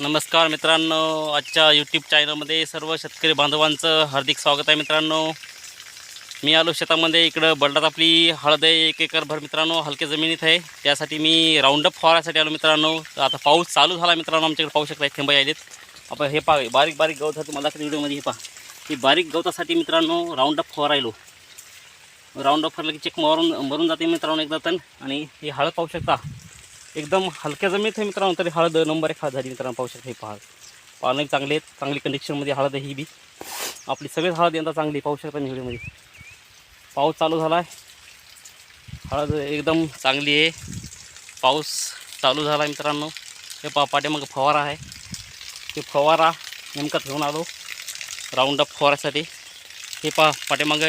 नमस्कार मित्रांनो आजच्या यूट्यूब चॅनलमध्ये सर्व शेतकरी बांधवांचं हार्दिक स्वागत आहे मित्रांनो. मी आलो शेतामध्ये इकडं बलडात आपली हळद आहे एक एकरभर मित्रांनो हलक्या जमिनीत आहे. त्यासाठी मी राऊंडअप फवारासाठी आलो मित्रांनो. तर आता पाऊस चालू झाला मित्रांनो आमच्याकडे पाहू शकता थेंबा यायलेत आपण हे पहा बारीक बारीक गवत आहे तुम्हाला व्हिडिओमध्ये हे पहा. ही बारीक गवतासाठी मित्रांनो राऊंडअप फवारायलो. राऊंडअप फरलं की चेक मरून मरून जाते मित्रांनो एकदा तण आणि ही हळद पाहू शकता. एकदम हलक्या जमीत आहे मित्रांनो तरी हळद नंबर एक हळद झाली मित्रांनो पाहू शकता हे पहा. पानं चांगले आहेत चांगली कंडिशनमध्ये हळद आहे ही बी. आपली सगळीच हळद यंदा चांगली पाहू शकता निवडीमध्ये पाऊस चालू झाला आहे हळद एकदम चांगली आहे. पाऊस चालू झाला मित्रांनो. हे पा पाठीमागं फवारा आहे. ते फवारा नेमका ठेवून आलो. राऊंडअप फवारासाठी हे पा पाठीमागं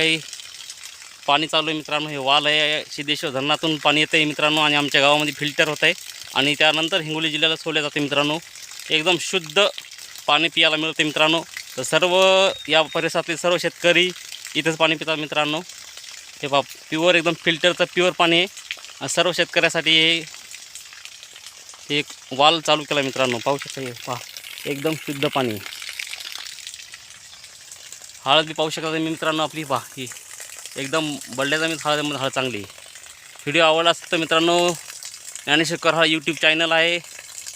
पाणी चालू आहे मित्रांनो हे वाल आहे सिद्धेश्वर धरणातून पाणी येतं आहे मित्रांनो आणि आमच्या गावामध्ये फिल्टर होत आहे आणि त्यानंतर हिंगोली जिल्ह्याला सोडले जाते मित्रांनो. एकदम शुद्ध पाणी पियाला मिळते मित्रांनो. तर सर्व या परिसरातले सर्व शेतकरी इथंच पाणी पितात मित्रांनो. हे पहा प्युअर एकदम फिल्टरचं प्युअर पाणी आहे. सर्व शेतकऱ्यासाठी हे एक वाल चालू केला मित्रांनो. पाहू शकता हे पहा एकदम शुद्ध पाणी आहे. हळद बी पाहू शकता तुम्ही मित्रांनो आपली पहा ही. एकदम बल्ड्याचा जमीन हळद हळद चांगली. व्हिडिओ आवडला असेल तर मित्रांनो ज्ञानेश्वर हा यूट्यूब चॅनल आहे.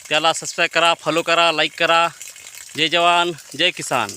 त्याला सबस्क्राईब करा फॉलो करा लाईक करा. जय जवान जय किसान.